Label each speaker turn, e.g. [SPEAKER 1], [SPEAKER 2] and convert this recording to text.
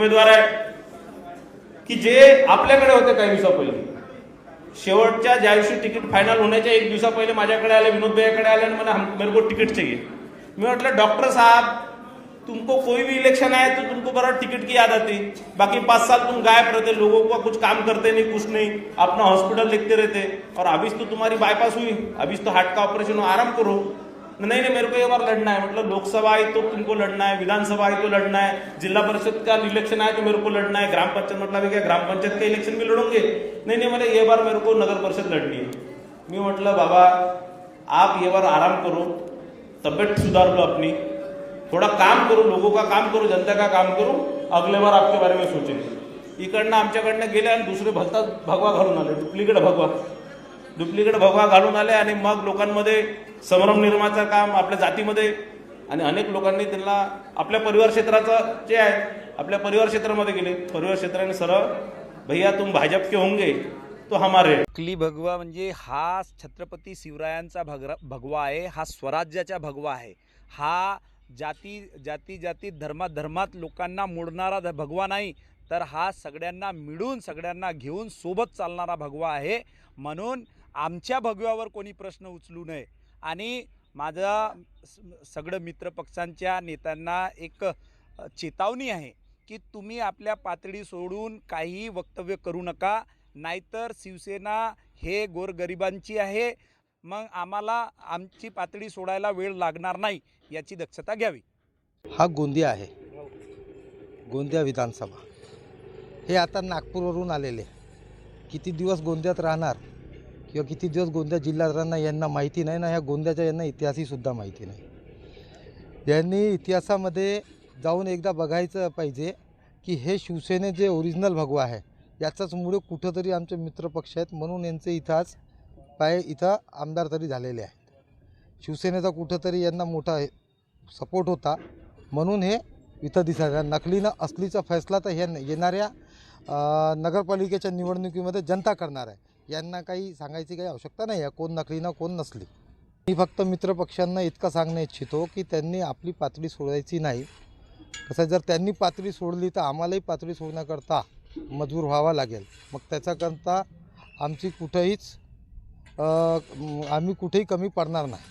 [SPEAKER 1] उमेदवार आहे. की जे आपल्याकडे होते काही दिवसा पहिले. शेवटच्या ज्या दिवशी तिकीट फायनल होण्याच्या एक दिवसा पहिले माझ्याकडे आले विनोद भैयाकडे आले आणि मला मेरे को टिकट चाहिए मी म्हटलं डॉक्टर साहब तुमको कोई भी इलेक्शन आए तो तुमको बड़ा टिकट की याद आती. बाकी पाँच साल तुम गायब रहते लोगों का कुछ काम करते नहीं कुछ नहीं. अपना हॉस्पिटल देखते रहते. और अभी तो तुम्हारी बाईपास हुई. अभी तो हार्ट का ऑपरेशन हो आराम करो. नहीं नहीं मेरे को ये बार लड़ना है. मतलब लोकसभा आई तो तुमको लड़ना है विधानसभा आई तो लड़ना है जिला परिषद का इलेक्शन आए तो मेरे को लड़ना है ग्राम पंचायत मतलब क्या ग्राम पंचायत का इलेक्शन भी लड़ोगे? नहीं नहीं मतलब ये बार मेरे को नगर परिषद लड़नी है. मी म्हटलं बाबा आप ये बार आराम करो तबियत सुधार लो अपनी थोड़ा काम करो लोगों का काम करो जनता का काम करो अगले बार आपके बारे में सोचेंगे. इकडनं आमच्याकडनं गेले आणि दुसरे भलता भगवा घालून आले डुप्लिकेट भगवा. डुप्लिकेट भगवा घालून आले आणि मग लोकांमध्ये संभ्रम निर्माणचं काम आपल्या जातीमध्ये आणि अनेक लोकांनी त्यांना आपल्या परिवार क्षेत्राचं जे आहे आपल्या परिवार क्षेत्रामध्ये गेले. परिवार क्षेत्राने सरळ भैया तुम भाजप के होंगे तो हमारे.
[SPEAKER 2] क्ली भगवा म्हणजे हा छत्रपती शिवरायांचा भगरा भगवा आहे हा स्वराज्याचा भगवा आहे. हा जाती जाती जाती धर्मात धर्मात लोकांना मोडणारा भगवा नाही तर हा सगळ्यांना मिळून सगळ्यांना घेऊन सोबत चालणारा भगवा आहे. म्हणून आमच्या भगव्यावर कोणी प्रश्न उचलू नये. आणि माझा स- सगळं मित्रपक्षांच्या नेत्यांना एक चेतावणी आहे की तुम्ही आपल्या पातळी सोडून काहीही वक्तव्य करू नका. नाहीतर शिवसेना हे गोरगरिबांची आहे. मग आम्हाला आमची पातळी सोडायला वेळ लागणार नाही याची दक्षता घ्यावी.
[SPEAKER 3] हा गोंदिया आहे. गोंदिया विधानसभा. हे आता नागपूरवरून आलेले. किती दिवस गोंदियात राहणार? किंवा किती दिवस गोंदिया जिल्ह्यात यांना माहिती नाही ना ह्या गोंदियाच्या यांना इतिहासहीसुद्धा माहिती नाही. यांनी इतिहासामध्ये जाऊन एकदा बघायचं पाहिजे की हे शिवसेने जे ओरिजिनल भगवा आहे याचाच मुळे कुठंतरी आमचे मित्रपक्ष आहेत म्हणून यांचे इतिहास पाय इथं आमदार तरी झालेले आहेत. शिवसेनेचा कुठंतरी यांना मोठा सपोर्ट होता म्हणून हे इथं दिसायला नकलीनं असलीचा फैसला तर हे येणाऱ्या नगरपालिकेच्या निवडणुकीमध्ये जनता करणार आहे. यांना काही सांगायची काही आवश्यकता नाही आहे. कोण नकलीनं कोण नसली. मी फक्त मित्रपक्षांना इतकं सांगणं इच्छितो की त्यांनी आपली पातळी सोडायची नाही. कसं जर त्यांनी पातळी सोडली तर आम्हालाही पातळी सोडण्याकरता मजबूर व्हावा लागेल. मग त्याच्याकरता आमची कुठंहीच आम्ही कुठेही कमी पडणार नाही.